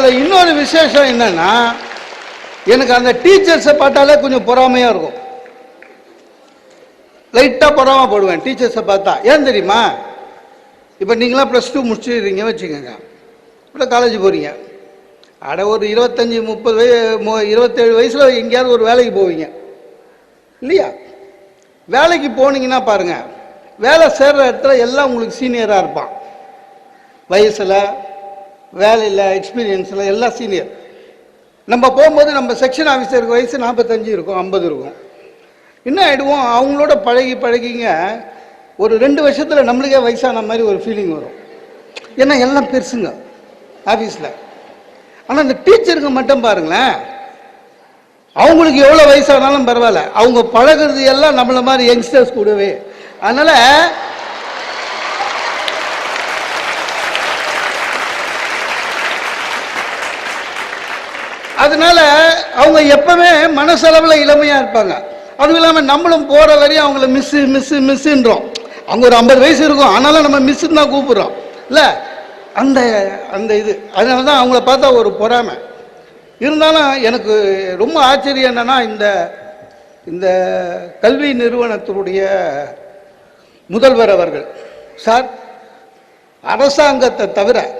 அதில் இன்னொரு விசேஷம் என்னன்னா எனக்கு அந்த டீச்சர்ஸை பார்த்தாலே கொஞ்சம் பொறாமையாக இருக்கும். லைட்டாக பொறாமப்படுவேன் டீச்சர்ஸை பார்த்தா. ஏன் தெரியுமா? இப்போ நீங்களாம் ப்ளஸ் டூ முடிச்சிடுறீங்க வச்சுக்கோங்க. இப்போ காலேஜ் போகிறீங்க அட ஒரு இருபத்தஞ்சி முப்பது வய இருபத்தேழு வயசில் எங்கேயாவது ஒரு வேலைக்கு போவீங்க. இல்லையா? வேலைக்கு போனீங்கன்னா பாருங்கள் வேலை சேர்ற இடத்துல எல்லாம் உங்களுக்கு சீனியராக இருப்பான். வயசில் வேலையில் எக்ஸ்பீரியன்ஸில் எல்லாம் சீனியர் நம்ம போகும்போது நம்ம செக்ஷன் ஆஃபீஸருக்கு வயசு நாற்பத்தஞ்சு இருக்கும் ஐம்பது இருக்கும். என்ன ஆகிடுவோம் அவங்களோட பழகி பழகிங்க. ஒரு ரெண்டு வருஷத்தில் நம்மளுக்கே வயசான மாதிரி ஒரு ஃபீலிங் வரும். ஏன்னா எல்லாம் பெருசுங்க ஆஃபீஸில் ஆனால் இந்த டீச்சருங்க மட்டும் பாருங்களேன். அவங்களுக்கு எவ்வளோ வயசானாலும் பரவாயில்ல. அவங்க பழகுறது எல்லாம் நம்மளை மாதிரி யங்ஸ்டர்ஸ் கூடவே. அதனால் அதனால அவங்க எப்பவுமே மனசளவில் இளமையாக இருப்பாங்க. அதுவும் இல்லாமல் நம்மளும் போகிற வரையும் அவங்கள மிஸ்ஸு மிஸ்ஸு மிஸ்ஸுன்றோம் அவங்க ஒரு ஐம்பது வயசு இருக்கும். ஆனாலும் நம்ம மிஸ்ஸுன்னு தான் கூப்பிட்றோம். இல்லை? அந்த அந்த இது. அதனால தான் அவங்கள பார்த்தா ஒரு பொறாமை. இருந்தாலும் எனக்கு ரொம்ப ஆச்சரியம் என்னென்னா இந்த இந்த கல்வி நிறுவனத்தினுடைய முதல்வர் அவர்கள். சார் அரசாங்கத்தை தவிர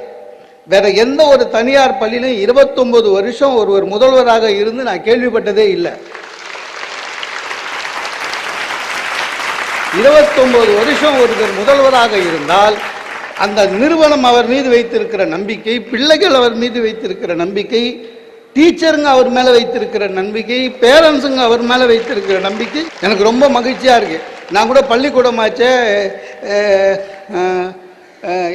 வேற எந்த ஒரு தனியார் பள்ளியிலும் 29 வருஷம் ஒருவர் முதல்வராக இருந்து நான் கேள்விப்பட்டதே இல்லை. 29 வருஷம் ஒருவர் முதல்வராக இருந்தால் அந்த நிறுவனம் அவர் மீது வைத்திருக்கிற நம்பிக்கை பிள்ளைகள் அவர் மீது வைத்திருக்கிற நம்பிக்கை டீச்சருங்க அவர் மேலே வைத்திருக்கிற நம்பிக்கை பேரண்ட்ஸுங்க அவர் மேலே வைத்திருக்கிற நம்பிக்கை எனக்கு ரொம்ப மகிழ்ச்சியாக இருக்கு. நான் கூட பள்ளிக்கூடமாச்சே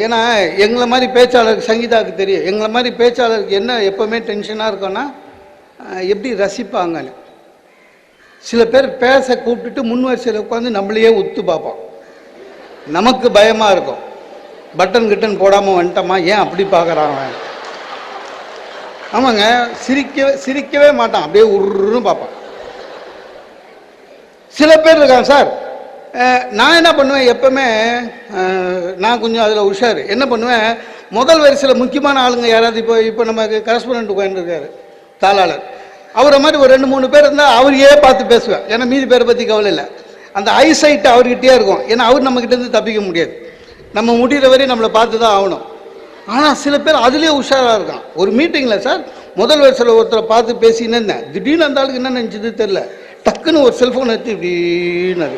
ஏன்னா எங்களை மாதிரி பேச்சாளருக்கு சங்கீதாவுக்கு தெரியும். எங்களை மாதிரி பேச்சாளருக்கு என்ன எப்போவுமே டென்ஷனாக இருக்கும்னா எப்படி ரசிப்பாங்கன்னு. சில பேர் பேச கூப்பிட்டுட்டு முன் வரிசையில் உட்காந்து நம்மளையே உத்து பார்ப்போம். நமக்கு பயமாக இருக்கும். பட்டன் கிட்டன் போடாமல் வந்துட்டோமா? ஏன் அப்படி பார்க்குறான் அவன்? ஆமாங்க சிரிக்கவே சிரிக்கவே மாட்டான். அப்படியே உருன்னு பார்ப்பான். சில பேர் இருக்காங்க சார். நான் என்ன பண்ணுவேன் எப்பவுமே நான் கொஞ்சம் அதில் உஷார். என்ன பண்ணுவேன் முதல் வரிசையில் முக்கியமான ஆளுங்க யாராவது இப்போ இப்போ நமக்கு கரஸ்பாண்ட் உட்காந்துருக்காரு தாளாளர். அவரை மாதிரி ஒரு ரெண்டு மூணு பேர் இருந்தால் அவரையே பார்த்து பேசுவேன். ஏன்னா மீதி பேரை பற்றி கவலை இல்லை. அந்த ஐசைட் அவர்கிட்டயே இருக்கும். ஏன்னா அவர் நம்மக்கிட்ட இருந்து தப்பிக்க முடியாது. நம்ம முடிகிற வரையும் நம்மளை பார்த்து தான் ஆகணும். ஆனால் சில பேர் அதுலேயே உஷாராக இருக்கான். ஒரு மீட்டிங்கில் சார் முதல் வரிசையில் ஒருத்தரை பார்த்து பேசின்னு இருந்தேன் திடீர்னு அந்த ஆளுக்கு என்ன நினச்சது தெரில டக்குன்னு ஒரு செல்ஃபோன் எடுத்து இப்படின்னு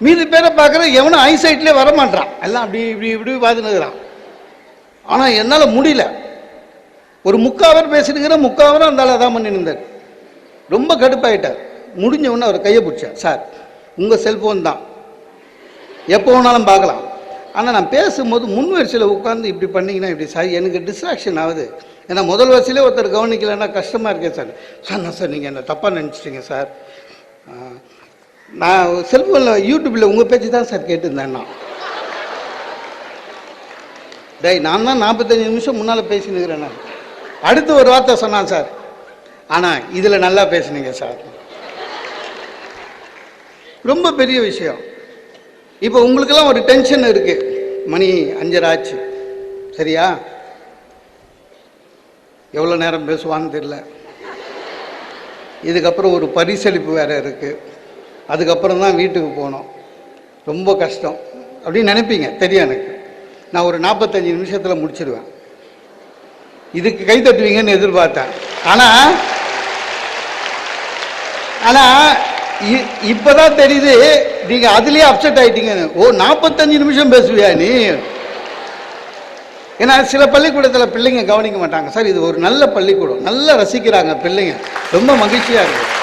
மீதி பேரை பார்க்குற எவனும் ஐசைட்லேயே வரமாட்டான் எல்லாம் அப்படி இப்படி இப்படி பார்த்துன்னு இருக்கிறான் ஆனால் என்னால் முடியல. ஒரு முக்காவர் பேசிட்டுங்கிற முக்காவரம் அந்த அதான் பண்ணி இருந்தார் ரொம்ப கடுப்பாயிட்டார். முடிஞ்ச உடனே அவர் கையை பிடிச்சார். சார் உங்கள் செல்ஃபோன் தான். எப்போ வேணாலும் பார்க்கலாம். ஆனால் நான் பேசும்போது முன் வரிசையில் உட்காந்து இப்படி பண்ணீங்கன்னா இப்படி சார் எனக்கு டிஸ்ட்ராக்ஷன் ஆகுது. ஏன்னா முதல் வரிசையிலே ஒருத்தர் கவனிக்கலைன்னா கஷ்டமாக இருக்கேன் சார். சார் நான் சார் நீங்கள் என்ன தப்பாக நினச்சிட்டீங்க சார்? ஆ, நான் செல்ஃபோனில் யூடியூப்பில் உங்கள் பேச்சு தான் சார் கேட்டிருந்தேன் நான் டேய் நான் தான் நாற்பத்தஞ்சு நிமிஷம் முன்னால் பேசினுக்கிறேன் நான் அடுத்து ஒரு வார்த்தை சொன்னான் சார். ஆனால் இதில் நல்லா பேசுனீங்க சார். ரொம்ப பெரிய விஷயம். இப்போ உங்களுக்கெல்லாம் ஒரு டென்ஷன் இருக்கு. மணி அஞ்சரை ஆச்சு. சரியா? எவ்வளோ நேரம் பேசுவான்னு தெரியல. இதுக்கப்புறம் ஒரு பரிசளிப்பு வேற இருக்குது அதுக்கப்புறம் தான் வீட்டுக்கு போகணும் ரொம்ப கஷ்டம். அப்படின்னு நினைப்பீங்க. தெரியும் எனக்கு. நான் ஒரு நாற்பத்தஞ்சு நிமிஷத்தில் முடிச்சிடுவேன் இதுக்கு கை தட்டுவீங்கன்னு எதிர்பார்த்தேன். ஆனால் ஆனால் இ- இப்பதான் தெரியுது நீங்கள் அதுலேயே அப்செட் ஆகிட்டீங்கன்னு ஓ நாற்பத்தஞ்சு நிமிஷம் பேசுவியா நீ? ஏன்னா சில பள்ளிக்கூடத்தில் பிள்ளைங்க கவனிக்க மாட்டாங்க. சார் இது ஒரு நல்ல பள்ளிக்கூடம். நல்லா ரசிக்கிறாங்க பிள்ளைங்க. ரொம்ப மகிழ்ச்சியாக இருக்குது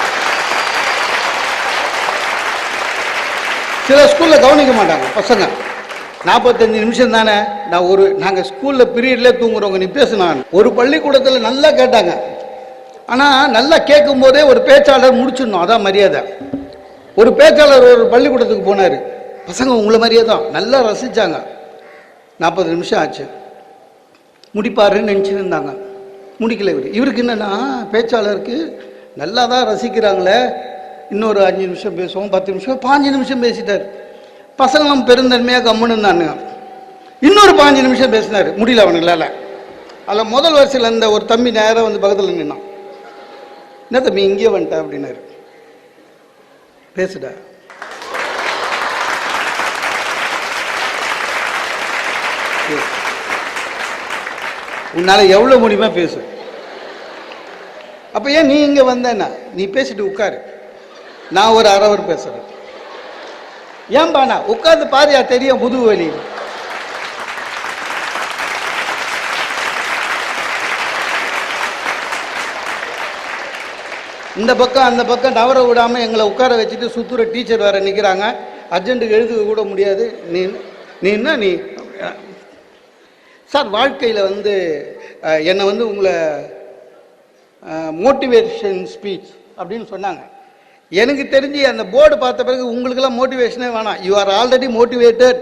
சில ஸ்கூலில் கவனிக்க மாட்டாங்க பசங்க. நாற்பத்தஞ்சு நிமிஷம் தானே நான் ஒரு நாங்கள் ஸ்கூலில் பீரியட்லேயே தூங்குறவங்க நீ பேசுனான் ஒரு பள்ளிக்கூடத்தில் நல்லா கேட்டாங்க. ஆனால் நல்லா கேட்கும் போதே ஒரு பேச்சாளர் முடிச்சிடணும் அதான் மரியாதை. ஒரு பேச்சாளர் ஒரு பள்ளிக்கூடத்துக்கு போனார். பசங்க உங்களை மாதிரியே தான் நல்லா ரசித்தாங்க நாற்பது நிமிஷம் ஆச்சு. முடிப்பாருன்னு நினச்சிருந்தாங்க இருந்தாங்க. முடிக்கல இவர். இவருக்கு என்னென்னா பேச்சாளருக்கு நல்லா தான் ரசிக்கிறாங்களே இன்னொரு அஞ்சு நிமிஷம் பேசுவோம் பத்து நிமிஷம் பாஞ்சு நிமிஷம் பேசிட்டார். பசங்களும் பெருந்தன்மையாக கம்முன்னு இருந்தானுங்க இன்னொரு பாஞ்சு நிமிஷம் பேசினார். முடியல அவனுங்களால. அதில் முதல் வரிசையில் இருந்த ஒரு தம்பி நேராக வந்து பக்கத்தில் நின்னான். என்ன தம்பி இங்கே வந்துட்ட அப்படின்னாரு. பேசுடா. பேசு. எவ்வளோ முடியுமா பேசு. அப்போ ஏன் நீ இங்கே வந்தேன்னா? நீ பேசிட்டு உட்காரு. நான் ஒரு அரை அவர் பேசுறேன். ஏன்பா நான் உட்கார்ந்து பாரியா தெரியும் முதுகு வலி? இந்த பக்கம் அந்த பக்கம் நவர விடாம எங்களை உட்கார வச்சுட்டு சுத்துற டீச்சர் வேற நிக்கிறாங்க. அர்ஜென்ட்டுக்கு எழுதுக்க கூட முடியாது. நீ நீ என்ன நீ? சார் வாழ்க்கையில் வந்து என்னை வந்து உங்களை மோட்டிவேஷன் ஸ்பீச் அப்படின்னு சொன்னாங்க. எனக்கு தெரிஞ்சு அந்த போர்டு பார்த்த பிறகு உங்களுக்கெல்லாம் மோட்டிவேஷனே வேணாம். யூ ஆர் ஆல்ரெடி மோட்டிவேட்டட்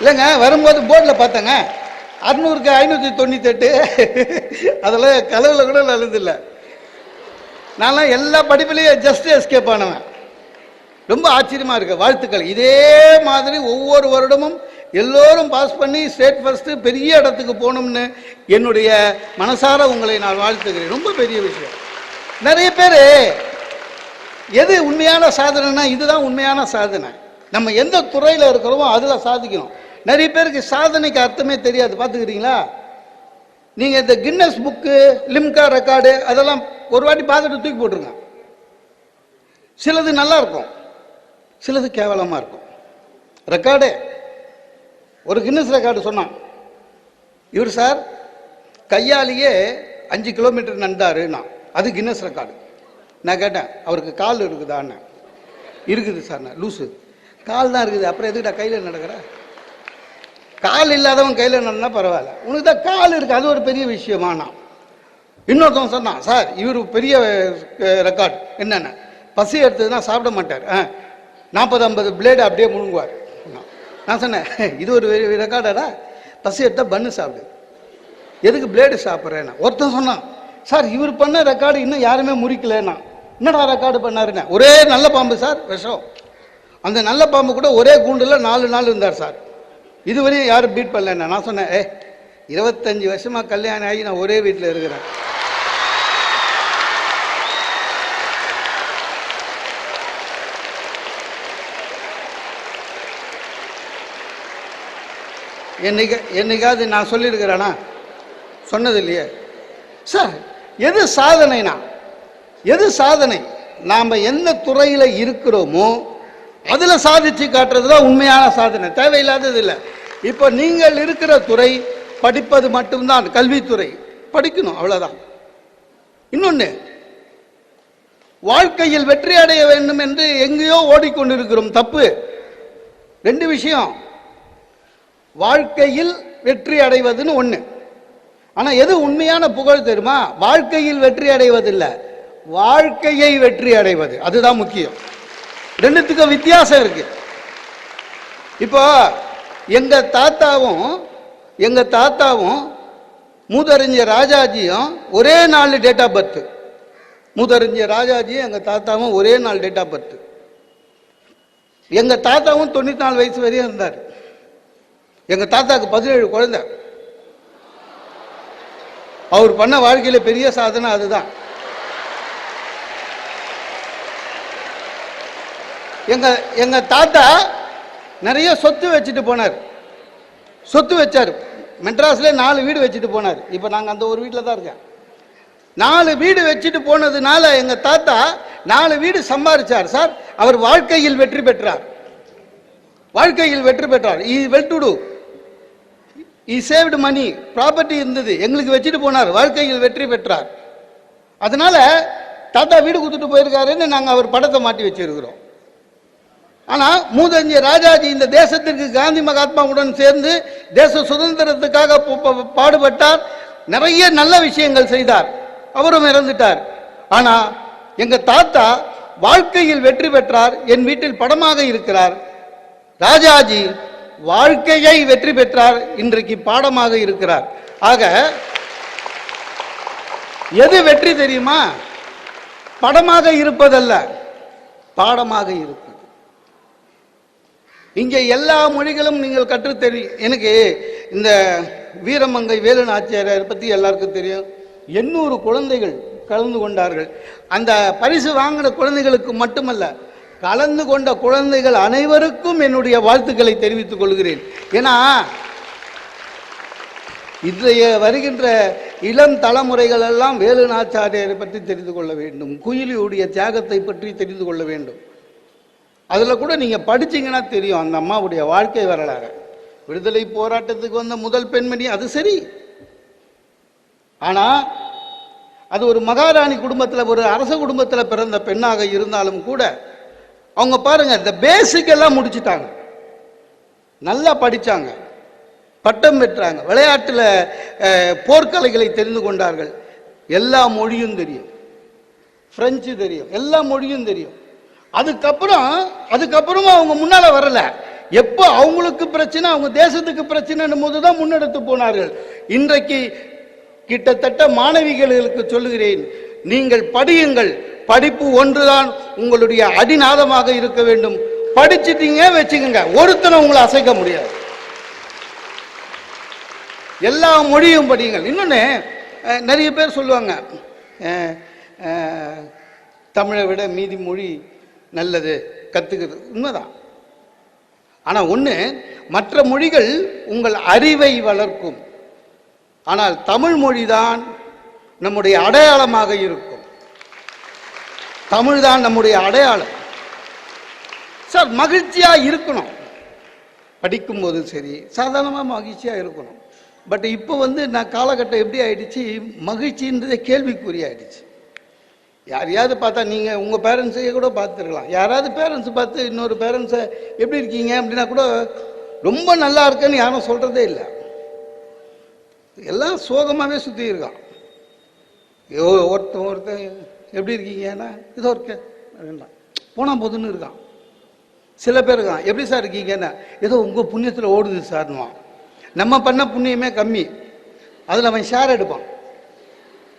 இல்லைங்க வரும்போது போர்டில் பார்த்தேங்க. அறுநூறுக்கு ஐநூற்றி தொண்ணூத்தெட்டு. அதெல்லாம் கலவுல கூட நல்லதில்லை நான்லாம் எல்லா படிப்புலேயும் ஜஸ்ட் எஸ்கேப் ஆனவன். ரொம்ப ஆச்சரியமாக இருக்கு வாழ்த்துக்கள். இதே மாதிரி ஒவ்வொரு வருடமும் எல்லோரும் பாஸ் பண்ணி ஸ்டேட் ஃபஸ்ட்டு பெரிய இடத்துக்கு போகணும்னு என்னுடைய மனசார உங்களை நான் வாழ்த்துக்கிறேன் ரொம்ப பெரிய விஷயம். நிறைய பேர் எது உண்மையான சாதனைனா இதுதான் உண்மையான சாதனை. நம்ம எந்த துறையில் இருக்கிறோமோ அதில் சாதிக்கணும். நிறைய பேருக்கு சாதனைக்கு அர்த்தமே தெரியாது. பார்த்துக்கிறீங்களா? நீங்கள் இந்த கின்னஸ் புக்கு லிம்கா ரெக்கார்டு அதெல்லாம் ஒரு வாட்டி பார்த்துட்டு தூக்கி போட்டுருங்க. சிலது நல்லா இருக்கும். சிலது கேவலமாக இருக்கும். ரெக்கார்டே ஒரு கின்னஸ் ரெக்கார்டு சொன்னான். இவர் சார் கையாலேயே அஞ்சு கிலோமீட்டர் நண்டாருன்னா அது கின்னஸ் ரெக்கார்டு நான் கேட்டேன் அவருக்கு கால் இருக்குதான்னு. இருக்குது சார் நான் லூசு. கால் தான் இருக்குது அப்புறம் எதுக்கிட்ட கையில் நடக்கிற? கால் இல்லாதவன் கையில் நடனா பரவாயில்ல. உனக்கு தான் கால் இருக்கு அது ஒரு பெரிய விஷயமானா இன்னொருத்தவன் சொன்னான் சார் இவர் பெரிய ரெக்கார்ட் என்னென்ன? பசி எடுத்ததுன்னா சாப்பிட மாட்டார். ஆ நாற்பது ஐம்பது பிளேடு அப்படியே முழுங்குவார். நான் சொன்னேன் இது ஒரு ரெக்கார்டடா பசி எடுத்தால் பன்னு சாப்பிடு. எதுக்கு பிளேடு சாப்பிட்றேன்னா? ஒருத்தன் சொன்னான் சார் இவர் பண்ண ரெக்கார்டு இன்னும் யாருமே முறிக்கலன்னா. என்னடா ரெக்கார்டு பண்ணாருன்னா? ஒரே நல்ல பாம்பு சார் விஷம். அந்த நல்ல பாம்பு கூட ஒரே கூண்டில் நாலு நாள் இருந்தார் சார். இதுவரையும் யாரும் பீட் பண்ணலன்னா நான் சொன்னேன் ஏ இருபத்தஞ்சு வருஷமாக கல்யாணம் ஆகி நான் ஒரே வீட்டில் இருக்கிறேன். என்னைக்கு என்னைக்காவது நான் சொல்லியிருக்கிறேனா? சொன்னது இல்லையே சார் எது சாதனைனா? எது சாதனை? நாம் எந்த துறையில் இருக்கிறோமோ அதில் சாதிச்சு காட்டுறது தான் உண்மையான சாதனை. தேவையில்லாதது இல்லை. இப்போ நீங்கள் இருக்கிற துறை படிப்பது மட்டும்தான் கல்வித்துறை. படிக்கணும் அவ்வளோதான் இன்னொன்று வாழ்க்கையில் வெற்றி அடைய வேண்டும் என்று எங்கேயோ ஓடிக்கொண்டிருக்கிறோம். தப்பு. ரெண்டு விஷயம் வாழ்க்கையில் வெற்றி அடைவதுன்னு ஒன்று ஆனால் எது உண்மையான புகழ் தெரியுமா? வாழ்க்கையில் வெற்றி அடைவதில்லை. வாழ்க்கையை வெற்றி அடைவது. அதுதான் முக்கியம். ரெண்டுத்துக்கும் வித்தியாசம் இருக்கு. இப்போ எங்க தாத்தாவும் எங்க தாத்தாவும் மூதறிஞர் ராஜாஜியும் ஒரே நாள் டேட் ஆஃப் பர்த் மூதறிஞர் ராஜாஜியும் எங்க தாத்தாவும் ஒரே நாள் டேட் ஆஃப் பர்த் எங்க தாத்தாவும் தொண்ணூத்தி நாலு வயசு வரையும் இருந்தார். எங்கள் தாத்தாவுக்கு பதினேழு குழந்தை. அவர் பண்ண வாழ்க்கையில் பெரிய சாதனை அதுதான். எங்க எங்க தாத்தா நிறைய சொத்து வச்சுட்டு போனார். சொத்து வச்சார். மெட்ராஸ்ல நாலு வீடு வச்சுட்டு போனார். இப்போ நாங்கள் அந்த ஒரு வீட்டில் தான் இருக்கேன். நாலு வீடு வச்சுட்டு போனதுனால எங்க தாத்தா நாலு வீடு சம்பாதிச்சார் சார். அவர் வாழ்க்கையில் வெற்றி பெற்றார். வாழ்க்கையில் வெற்றி பெற்றார். இ வெட்டுடு இ சேவ்டு மணி ப்ராப்பர்ட்டி இருந்தது. எங்களுக்கு வச்சுட்டு போனார். வாழ்க்கையில் வெற்றி பெற்றார். அதனால தாத்தா வீடு கொடுத்துட்டு போயிருக்காருன்னு நாங்கள் அவர் படத்தை மாட்டி வச்சிருக்கிறோம். ஆனால் மூதஞ்சி ராஜாஜி இந்த தேசத்திற்கு காந்தி மகாத்மாவுடன் சேர்ந்து தேச சுதந்திரத்துக்காக பாடுபட்டார். நிறைய நல்ல விஷயங்கள் செய்தார். அவரும் இறந்துட்டார். ஆனால் எங்கள் தாத்தா வாழ்க்கையில் வெற்றி பெற்றார். என் வீட்டில் படமாக இருக்கிறார். ராஜாஜி வாழ்க்கையை வெற்றி பெற்றார் இன்றைக்கு பாடமாக இருக்கிறார். ஆக எது வெற்றி தெரியுமா? படமாக இருப்பதல்ல பாடமாக இருப்பது இங்கே எல்லா மொழிகளும் நீங்கள் கற்று தெரியும் எனக்கு இந்த வீரமங்கை வேலு நாச்சியாரை பற்றி எல்லாருக்கும் தெரியும். எண்ணூறு குழந்தைகள் கலந்து கொண்டார்கள். அந்த பரிசு வாங்கின குழந்தைகளுக்கு மட்டுமல்ல கலந்து கொண்ட குழந்தைகள் அனைவருக்கும் என்னுடைய வாழ்த்துக்களை தெரிவித்துக் கொள்கிறேன். ஏன்னா இன்றைய வருகின்ற இளம் தலைமுறைகள் எல்லாம் வேலு நாச்சாரியரை பற்றி தெரிந்து கொள்ள வேண்டும். குயிலியுடைய தியாகத்தை பற்றி தெரிந்து கொள்ள வேண்டும். அதில் கூட நீங்கள் படிச்சீங்கன்னா தெரியும் அந்த அம்மாவுடைய வாழ்க்கை வரலாறு. விடுதலை போராட்டத்துக்கு வந்த முதல் பெண்மணி அது சரி. ஆனால் அது ஒரு மகாராணி குடும்பத்தில் ஒரு அரச குடும்பத்தில் பிறந்த பெண்ணாக இருந்தாலும் கூட அவங்க பாருங்க இந்த பேசிக் எல்லாம் முடிச்சுட்டாங்க. நல்லா படித்தாங்க பட்டம் பெற்றாங்க. விளையாட்டில் போர்க்கலைகளை தெரிந்து கொண்டார்கள். எல்லா மொழியும் தெரியும். பிரெஞ்சு தெரியும். எல்லா மொழியும் தெரியும். அதுக்கப்புறம் அதுக்கப்புறமா அவங்க முன்னால் வரல. எப்போ அவங்களுக்கு பிரச்சனை அவங்க தேசத்துக்கு பிரச்சனைன்னும் போது தான் முன்னெடுத்து போனார்கள். இன்றைக்கு கிட்டத்தட்ட மாணவிகளுக்கு சொல்லுகிறேன் நீங்கள் படியுங்கள். படிப்பு ஒன்றுதான் உங்களுடைய அடிநாதமாக இருக்க வேண்டும். படிச்சிட்டீங்க வச்சுக்கோங்க. ஒருத்தனை உங்களை அசைக்க முடியாது. எல்லா மொழியும் படியுங்கள். இன்னொன்று நிறைய பேர் சொல்லுவாங்க அஹ், தமிழை விட மீதி மொழி நல்லது கற்றுக்கிறது உண்மைதான். ஆனால் ஒன்று மற்ற மொழிகள் உங்கள் அறிவை வளர்க்கும். ஆனால் தமிழ் மொழி தான் நம்முடைய அடையாளமாக இருக்கும். தமிழ் தான் நம்முடைய அடையாளம். சார் மகிழ்ச்சியாக இருக்கணும். படிக்கும்போது சரி சாதாரணமாக மகிழ்ச்சியாக இருக்கணும். பட் இப்போ வந்து நான் காலகட்டம் எப்படி ஆயிடுச்சு? மகிழ்ச்சின்றதே கேள்விக்குறி ஆயிடுச்சு. யாரையாவது பார்த்தா நீங்கள் உங்கள் பேரண்ட்ஸையே கூட பார்த்துருக்கலாம். யாராவது பேரண்ட்ஸ் பார்த்து இன்னொரு பேரண்ட்ஸை எப்படி இருக்கீங்க அப்படின்னா கூட ரொம்ப நல்லா இருக்கேன்னு யாரும் சொல்கிறதே இல்லை. எல்லாம் சோகமாகவே சுற்றி இருக்கான். ஒருத்தன் ஒருத்தன் எப்படி இருக்கீங்கன்னா இதோ இருக்க அப்படின்றான். போனால் போதுன்னு இருக்கான். சில பேர் இருக்கான் எப்படி சார் இருக்கீங்கன்னா ஏதோ உங்கள் புண்ணியத்தில் ஓடுது சார்னுவான் நம்ம பண்ண புண்ணியமே கம்மி. அதில் அவன் ஷேர் எடுப்பான்.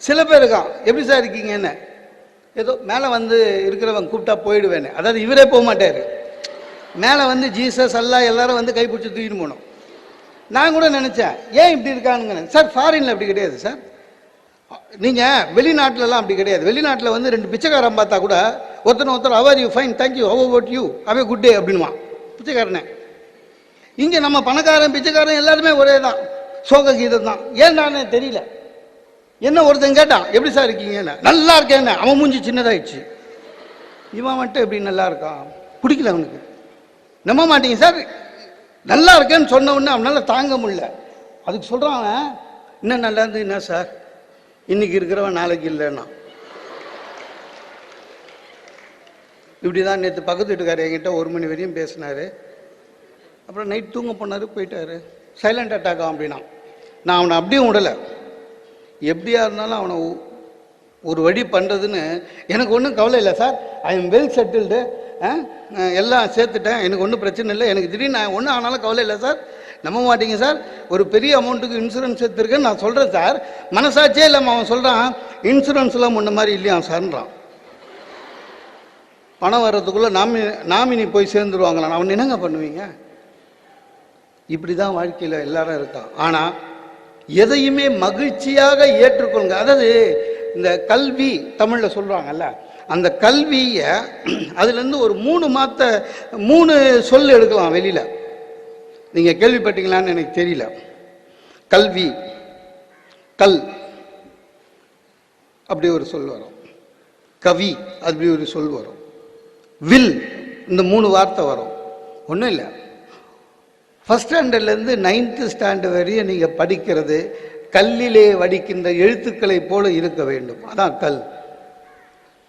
சில பேர் இருக்கான் எப்படி சார் இருக்கீங்க என்ன ஏதோ மேலே வந்து இருக்கிறவன் கூப்பிட்டா போயிடுவேன்னு. அதாவது இவரே போக மாட்டார். மேலே வந்து ஜீசஸ் எல்லாம் எல்லாரும் வந்து கைப்பிடிச்சி தூக்கிட்டு போனோம் நான் கூட நினச்சேன் ஏன் இப்படி இருக்கானுங்க சார் ஃபாரின்ல அப்படி கிடையாது சார். நீங்கள் வெளிநாட்டிலலாம் அப்படி கிடையாது. வெளிநாட்டில் வந்து ரெண்டு பிச்சைக்காரன் பார்த்தா கூட ஒருத்தனை ஒருத்தர் how are you fine thank you how about you have a good day அப்படின்வான் பிச்சைக்காரனே. இங்கே நம்ம பணக்காரன் பிச்சைக்காரன் எல்லாருமே ஒரே தான். சோக கீதம் தான். ஏன்டானே தெரியல. என்ன ஒருத்தன் கேட்டான் எப்படி சார் இருக்கீங்கன்னு? நல்லா இருக்கேன்னு. அவன் மூஞ்சி சின்னதாயிடுச்சு. இவன் மட்டும் எப்படி நல்லா இருக்கான்? பிடிக்கல அவனுக்கு. நம்ப மாட்டீங்க சார். நல்லா இருக்கேன்னு சொன்ன உடனே அவனால தாங்க முடியல. அதுக்கு சொல்கிறான் அவன், இன்னும் நல்லா இருந்து என்ன சார்? இன்னைக்கு இருக்கிறவன் நாளைக்கு இல்லைன்னா. இப்படி தான் நேற்று பக்கத்து வீட்டுக்காரர் என்கிட்ட ஒரு மணி வரையும் பேசினாரு. அப்புறம் நைட் தூங்க போனாரு போயிட்டாரு. சைலண்ட் அட்டாக் அப்படின்னா. நான் அவனை அப்படியும் விடலை. எப்படியா இருந்தாலும் அவனை ஒரு வழி பண்ணுறதுன்னு எனக்கு ஒன்றும் கவலை இல்லை sir I am well settled எல்லாம் சேர்த்துட்டேன். எனக்கு ஒன்றும் பிரச்சனை இல்லை. எனக்கு திடீர்னு நான் ஒன்றும் ஆனாலும் கவலை இல்லை சார் நம்ப மாட்டீங்க சார். ஒரு பெரிய அமௌண்ட்டுக்கு இன்சூரன்ஸ் எடுத்திருக்கேன்னு நான் சொல்கிறேன் சார். மனசாச்சே இல்லாமல் அவன் சொல்கிறான் இன்சூரன்ஸ்லாம் முன்ன மாதிரி இல்லையா சார்ன்றான். பணம் வர்றதுக்குள்ளே நாமி நாமினி போய் சேர்ந்துருவாங்களாம். அவன் என்னங்க பண்ணுவீங்க? இப்படி தான் வாழ்க்கையில் எல்லாரும் இருக்கான். ஆனால் எதையுமே மகிழ்ச்சியாக ஏற்றுக்கொள்ளுங்க அதாவது இந்த கல்வி தமிழில் சொல்கிறாங்கல்ல அந்த கல்வியை அதுலேருந்து ஒரு மூணு மாத்த மூணு சொல் எடுக்கலாம் வெளியில். நீங்கள் கேள்விப்பட்டீங்களான்னு எனக்கு தெரியல. கல்வி கல் அப்படி ஒரு சொல் வரும். கவி அப்படி ஒரு சொல் வரும். வில் இந்த மூணு வார்த்தை வரும். ஒன்றும் இல்லை. ஃபஸ்ட் ஸ்டாண்டர்ட்லேருந்து நைன்த்து ஸ்டாண்டர்ட் வரையும் நீங்கள் படிக்கிறது கல்லிலே வடிக்கின்ற எழுத்துக்களைப் போல இருக்க வேண்டும். அதான் கல்.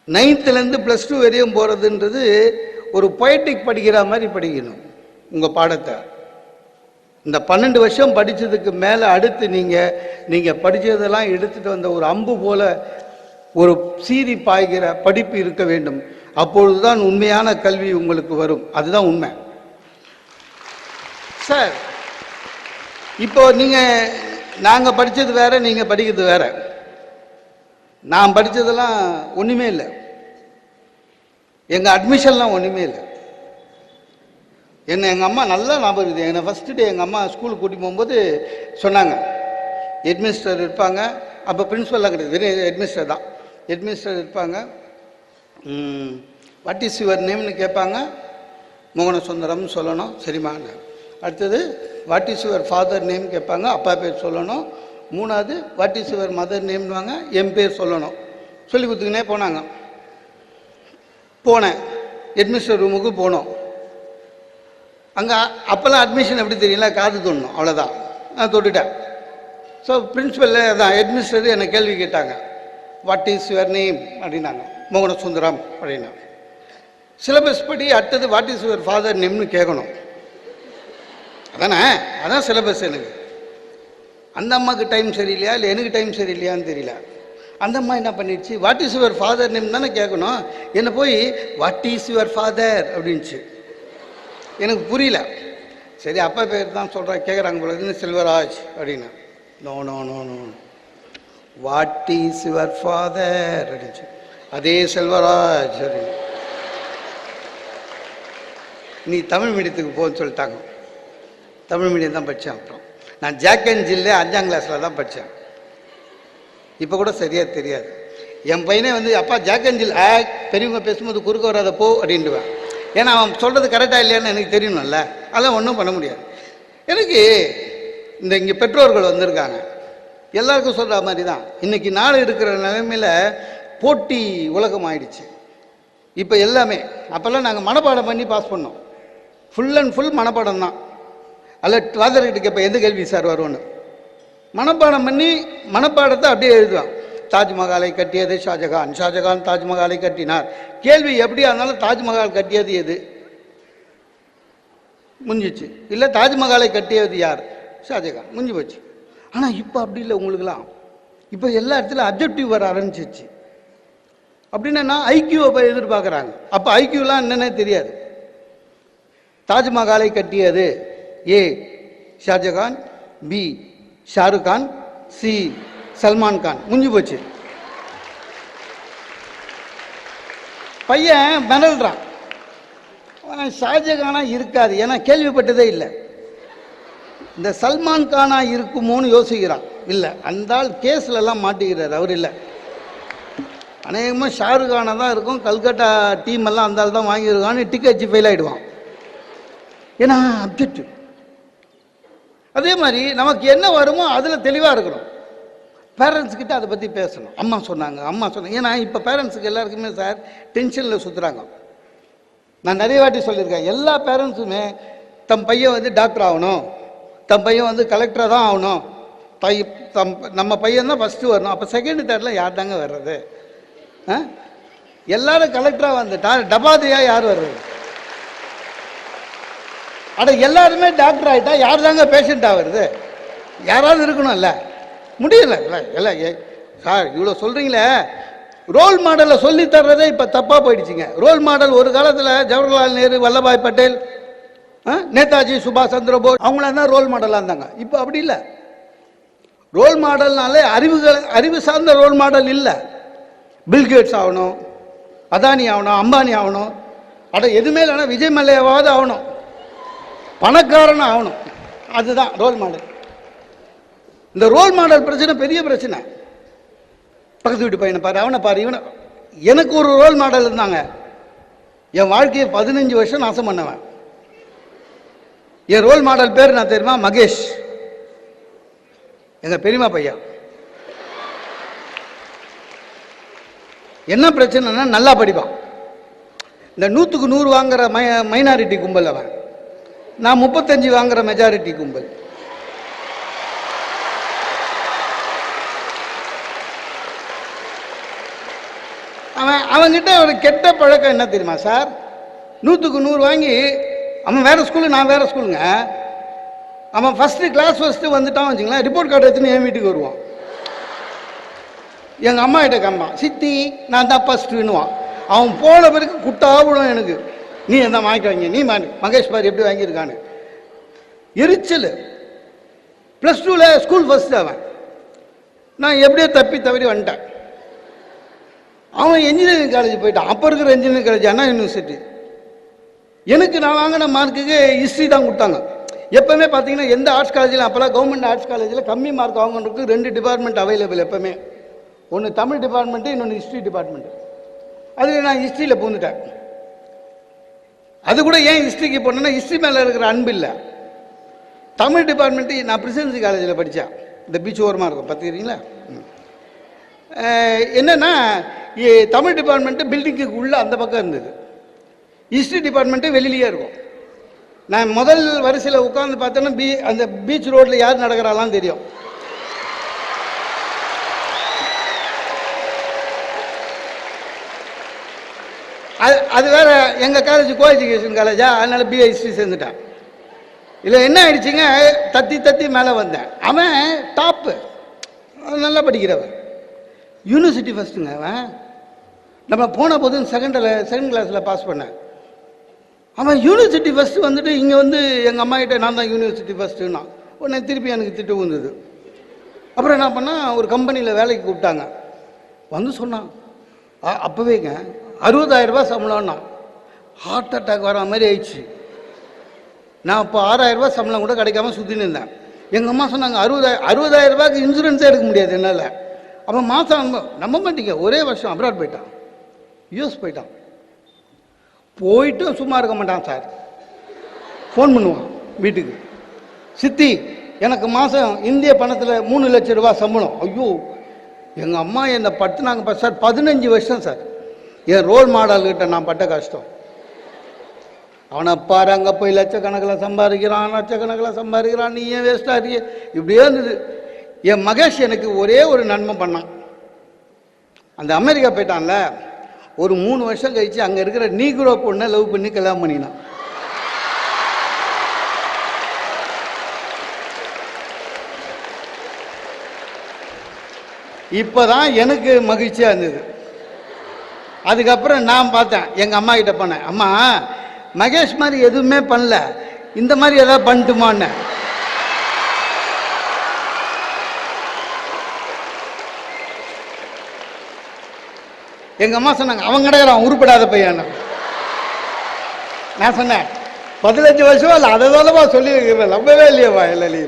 நைன்த்துலேருந்து ப்ளஸ் டூ வரையும் போகிறதுன்றது ஒரு பொயட்டிக் படிக்கிற மாதிரி படிக்கணும். உங்கள் பாடத்தை. இந்த பன்னெண்டு வருஷம் படித்ததுக்கு மேலே அடுத்து நீங்கள் நீங்கள் படித்ததெல்லாம் எடுத்துகிட்டு வந்த ஒரு அம்பு போல ஒரு சீறி பாய்கிற படிப்பு இருக்க வேண்டும். அப்பொழுதுதான் உண்மையான கல்வி உங்களுக்கு வரும். அதுதான் உண்மை. சார் இப்போ நீங்கள் நாங்கள் படித்தது வேற நீங்கள் படிக்கிறது வேற. நான் படித்ததெல்லாம் ஒன்றுமே இல்லை. எங்கள் அட்மிஷன்லாம் ஒன்றுமே இல்லை. என்னை எங்கள் அம்மா நல்லா ஞாபகம் இருக்குது. என்னை ஃபஸ்ட்டு டே எங்கள் அம்மா ஸ்கூலுக்கு கூட்டி போகும்போது சொன்னாங்க. ஹெட்மினிஸ்டர் இருப்பாங்க. அப்போ பிரின்ஸிபல்லாம் கிடையாது. வெறும் ஹெட்மினிஸ்டர் தான். ஹெட்மினிஸ்டர் இருப்பாங்க. வாட் இஸ் யுவர் நேம்னு கேட்பாங்க. மோகன சுந்தரம் சொல்லணும் சரிம்மான்னு அடுத்தது what is your father name கேட்பாங்க. அப்பா பேர் சொல்லணும். மூணாவது வாட் இஸ் யுவர் மதர் நேம்னுவாங்க என் பேர் சொல்லணும். சொல்லி கொடுத்துக்கினே போனாங்க. போனேன். ஹெட்மினிஸ்டர் ரூமுக்கு போனோம். அங்கே அப்போல்லாம் அட்மிஷன் எப்படி தெரியல காது தோணும். அவ்வளோதான் நான் தொட்டுட்டேன். ஸோ பிரின்ஸிபல் தான் ஹெட்மினிஸ்டர் என்னை கேள்வி கேட்டாங்க. வாட் இஸ் யுவர் நேம் அப்படின்னாங்க. மோகன சுந்தரம் அப்படின்னா சிலபஸ் படி அடுத்தது வாட் இஸ் யுவர் ஃபாதர் நேம்னு கேட்கணும். அதானே? அதான் சிலபஸ் எனக்கு. அந்த அம்மாவுக்கு டைம் சரியில்லையா? இல்லை எனக்கு டைம் சரியில்லையான்னு தெரியல. அந்த அம்மா என்ன பண்ணிடுச்சு? What is your father name தானே கேட்கணும். என்னை போய் வாட் இஸ் யுவர் ஃபாதர் அப்படின்ச்சு எனக்கு புரியல. சரி அப்பா பேர் தான் சொல்கிறா கேட்குறாங்க போல இருந்து செல்வராஜ் அப்படின்னு. No no no no what is your father அப்படின்ச்சு. அதே செல்வராஜ் அப்படின்னு. நீ தமிழ் மீடியத்துக்கு போன்னு சொல்லிட்டாங்க. தமிழ் மீடியம் தான் படித்தேன் அப்புறம். நான் ஜாக்கன் ஜில்ல ஜில்லே அஞ்சாம் கிளாஸில் தான் படித்தேன் இப்போ கூட சரியாக தெரியாது. என் பையனே வந்து அப்பா ஜாக்கன் ஜில் ஆ பெரியவங்க பேசும்போது குறுக்க வராத போ அப்படின்டுவேன் ஏன்னா அவன் சொல்கிறது கரெக்டாக இல்லையான்னு எனக்கு தெரியணும்ல. அதெல்லாம் ஒன்றும் பண்ண முடியாது. எனக்கு இந்த இங்கே பெற்றோர்கள் வந்திருக்காங்க. எல்லாருக்கும் சொல்கிற மாதிரி தான் இன்றைக்கி நாடு இருக்கிற நிலைமையில் போட்டி உலகம் ஆயிடுச்சு. இப்போ எல்லாமே அப்போல்லாம் நாங்கள் மனப்பாடம் பண்ணி பாஸ் பண்ணோம். ஃபுல் அண்ட் ஃபுல் மனப்பாடம் தான். அல்ல வாதர்கிட்ட கேட்பேன் எந்த கேள்வி சார் வரும்னு? மனப்பாடம் பண்ணி மனப்பாடத்தை அப்படியே எழுதுவான். தாஜ்மஹாலை கட்டியது ஷாஜகான். ஷாஜகான் தாஜ்மஹாலை கட்டினார். கேள்வி எப்படியா இருந்தாலும் தாஜ்மஹால் கட்டியது எது? முடிஞ்சிச்சு. இல்லை தாஜ்மஹாலை கட்டியது யார்? ஷாஜகான். முடிஞ்சு போச்சு. ஆனால் இப்போ அப்படி இல்லை உங்களுக்குலாம் இப்போ எல்லா இடத்துலையும் அப்ஜெக்டிவ் வர ஆரம்பிச்சிச்சு. அப்படின்னா ஐக்கியூவை எதிர்பார்க்குறாங்க. அப்போ ஐக்கியூலாம் என்னென்னே தெரியாது. தாஜ்மஹாலை கட்டியது A Shah Jahan B Shahrukh Khan C Salman Khan. முடிஞ்சு போச்சு. பையன் மிரல்றான். ஷாஜகானா இருக்காது. ஏன்னா கேள்விப்பட்டதே இல்லை. இந்த சல்மான் கானா இருக்குமோன்னு யோசிக்கிறான். இல்லை அந்த ஆள் கேஸ்ல எல்லாம் மாட்டிக்கிறார். அவர் இல்லை. அநேகமாக ஷாருக்கானா தான் இருக்கும். கல்கட்டா டீம் எல்லாம் அந்த ஆள் தான் வாங்கியிருக்கான்னு டிக்கெட் ஃபெயில் ஆகிடுவான் ஏன்னா அப்ஜெக்டிவ் அதே மாதிரி நமக்கு என்ன வருமோ அதில் தெளிவாக இருக்கணும். பேரண்ட்ஸ் கிட்ட அதை பற்றி பேசணும். அம்மா சொன்னாங்க அம்மா சொன்னாங்க. ஏன்னா இப்போ பேரண்ட்ஸுக்கு எல்லாருக்குமே சார் டென்ஷனில் சுற்றுறாங்க நான் நிறைய வாட்டி சொல்லியிருக்கேன் எல்லா பேரண்ட்ஸுமே தம் பையன் வந்து டாக்டர் ஆகணும். தம் பையன் வந்து கலெக்டராக தான் ஆகணும். பை தம் நம்ம பையன் தான் ஃபஸ்ட்டு வரணும். அப்போ செகண்ட் தேர்டில் யார் தாங்க வர்றது? ஆ? எல்லாரும் கலெக்டராக வந்துட்டா டபாதியாக யார் வர்றது? அட எல்லாருமே டாக்டர் ஆகிட்டா யார் தாங்க பேஷண்ட்டாக வருது? யாராவது இருக்கணும்ல. முடியல. இல்லை இல்லை ஏ சார் இவ்வளோ சொல்கிறீங்களே ரோல் மாடலை சொல்லி தர்றதே இப்போ தப்பாக போயிடுச்சுங்க. ரோல் மாடல் ஒரு காலத்தில் ஜவஹர்லால் நேரு வல்லபாய் பட்டேல் ஆ, நேதாஜி சுபாஷ் சந்திர போஸ் அவங்களாம் தான் ரோல் மாடலாக இருந்தாங்க. இப்போ அப்படி இல்லை. ரோல் மாடல்னாலே அறிவுகள் அறிவு சார்ந்த ரோல் மாடல் இல்லை. பில்கேட்ஸ் ஆகணும் அதானி ஆகணும் அம்பானி ஆகணும். அட எதுவுமே இல்லைன்னா விஜய் மல்லையாவது ஆகணும். பணக்காரன் ஆகணும். அதுதான் ரோல் மாடல் இந்த ரோல் மாடல் பிரச்சனை பெரிய பிரச்சனை. பக்கத்து வீட்டு பையனை பாரு அவனை பாரு இவனை. எனக்கு ஒரு ரோல் மாடல் இருந்தாங்க. என் வாழ்க்கையை பதினஞ்சு வருஷம் நாசம் பண்ணவன். என் ரோல் மாடல் பேர் நான் தெரியுமா? மகேஷ். எங்க பெரியம்மா பையன். என்ன பிரச்சனைனா நல்லா படிப்பான். இந்த நூற்றுக்கு நூறு வாங்குற மை மைனாரிட்டி கும்பல் அவன். நான் முப்பத்தஞ்சு வாங்குற மெஜாரிட்டி கும்பல். அவன் அவன்கிட்ட ஒரு கெட்ட பழக்கம் என்ன தெரியுமா சார்? நூற்றுக்கு நூறு வாங்கி அவன் வேறு ஸ்கூலு நான் வேறு ஸ்கூலுங்க அவன் ஃபஸ்ட்டு கிளாஸ் ஃபஸ்ட்டு வந்துட்டான் வச்சுங்களேன் ரிப்போர்ட் கார்டு எடுத்துன்னு என் வீட்டுக்கு வருவான். எங்கள் அம்மா கிட்ட காமிப்பான் சித்தி நான் தான் ஃபஸ்ட்டுன்னுவான் அவன் போன பிறகு குட்டாவிடும் எனக்கு. நீ என்ன வாங்கி வாங்கி நீ மாடி மகேஷ் பார் எப்படி வாங்கியிருக்கான்னு. எரிச்சல். ப்ளஸ் டூவில் ஸ்கூல் ஃபஸ்ட்டு அவன். நான் எப்படியோ தப்பி தவறி வந்துட்டேன். அவன் இன்ஜினியரிங் காலேஜ் போயிட்டான். அப்போ இருக்கிற இன்ஜினியரிங் காலேஜ் அண்ணா யூனிவர்சிட்டி எனக்கு நான் வாங்கின மார்க்குக்கு ஹிஸ்ட்ரி தான் கொடுத்தாங்க. எப்பவுமே பார்த்தீங்கன்னா எந்த ஆர்ட்ஸ் காலேஜில் அப்போலாம் கவர்மெண்ட் ஆர்ட்ஸ் காலேஜில் கம்மி மார்க் வாங்குறதுக்கு ரெண்டு டிபார்ட்மெண்ட் அவைலபிள் எப்பவுமே. ஒன்று தமிழ் டிபார்ட்மெண்ட்டு இன்னொன்று ஹிஸ்ட்ரி டிபார்ட்மெண்ட்டு அதில் நான் ஹிஸ்ட்ரியில் பூந்துட்டேன் அது கூட ஏன் ஹிஸ்ட்ரிக்கு போனேன்னா ஹிஸ்ட்ரி மேலே இருக்கிற அன்பு இல்லை. தமிழ் டிபார்ட்மெண்ட்டு நான் பிரசிடென்சி காலேஜில் படித்தேன் இந்த பீச் ஓரமாக இருக்கும். பார்த்துக்கிறீங்களா? என்னன்னா இ- தமிழ் டிபார்ட்மெண்ட்டு பில்டிங்குக்கு உள்ளே அந்த பக்கம் இருந்தது. ஹிஸ்ட்ரி டிபார்ட்மெண்ட்டு வெளியிலேயே இருக்கும். நான் முதல் வரிசையில் உட்காந்து பார்த்தேன்னா பீ அந்த பீச் ரோட்டில் யார் நடக்கிறாலாம் தெரியும். அது அது வேற எங்கள் காலேஜ் கோ எஜுகேஷன் காலேஜா அதனால் பிஏ ஹிஸ்ட்ரி சேர்ந்துட்டான். இதில் என்ன ஆயிடுச்சுங்க? தத்தி தத்தி மேலே வந்தேன். அவன் டாப்பு நல்லா படிக்கிறவன். யூனிவர்சிட்டி ஃபஸ்ட்டுங்க அவன். நம்ம போன போது செகண்டில் செகண்ட் கிளாஸில் பாஸ் பண்ணேன். அவன் யூனிவர்சிட்டி ஃபஸ்ட்டு வந்துட்டு இங்கே வந்து எங்கள் அம்மா கிட்ட நான் தான் யூனிவர்சிட்டி ஃபஸ்ட்டுன்னா உடனே திருப்பி எனக்கு திட்டு வந்தது அப்புறம் என்ன பண்ணால் ஒரு கம்பெனியில் வேலைக்கு கூப்பிட்டாங்க. வந்து சொன்னான் அப்போவேங்க அறுபதாயிரரூபா சம்பளம்னா ஹார்ட் அட்டாக் வர மாதிரி ஆயிடுச்சு. நான் இப்போ ஆறாயிரரூபா சம்பளம் கூட கிடைக்காம சுற்றின்னு இருந்தேன். எங்கள் அம்மா சொன்னாங்க அறுபதாயிரம் அறுபதாயிரரூபாய்க்கு இன்சூரன்ஸே எடுக்க முடியாது என்னால். அவன் மாதம் நம்ப மாட்டீங்க ஒரே வருஷம் அப்ராட் போயிட்டான். யூஎஸ் போயிட்டான். போயிட்டும் சும்மா இருக்க மாட்டான் சார் ஃபோன் பண்ணுவான் வீட்டுக்கு. சித்தி எனக்கு மாதம் இந்திய பணத்தில் மூணு லட்சம் ரூபா சம்பளம். ஐயோ எங்கள் அம்மா என்னை படுத்துனாங்க சார் பதினஞ்சு வருஷம் சார் என் ரோல் மாடல்கிட்ட நான் பட்ட கஷ்டம். அவனை பாரு அங்கே போய் லட்சக்கணக்கில் சம்பாதிக்கிறான் லட்சக்கணக்கில் சம்பாதிக்கிறான். நீ ஏன் வேஸ்ட்டாக இருக்கிய? இப்படியே இருந்தது. என் மகேஷ் எனக்கு ஒரே ஒரு நன்மை பண்ணான். அந்த அமெரிக்கா போயிட்டான்ல ஒரு மூணு வருஷம் கழிச்சு அங்கே இருக்கிற நீக்ரோ பொண்ணை லவ் பண்ணி கல்யாணம் பண்ணினான். இப்போதான் எனக்கு மகிழ்ச்சியாக இருந்தது. அதுக்கப்புறம் நான் பார்த்தேன் எங்கள் அம்மா கிட்ட போனேன் அம்மா மகேஷ் மாதிரி எதுவுமே பண்ணல இந்த மாதிரி ஏதாவது பண்ணட்டுமான்னு. எங்கள் அம்மா சொன்னாங்க அவன் கிடைக்கிறான் உருப்படாத பையன் நான் சொன்னேன் பதினஞ்சு வருஷமா இல்லை அதை தானப்பா சொல்லி வைக்கிறேன் நம்பவே இல்லையேவா இல்லை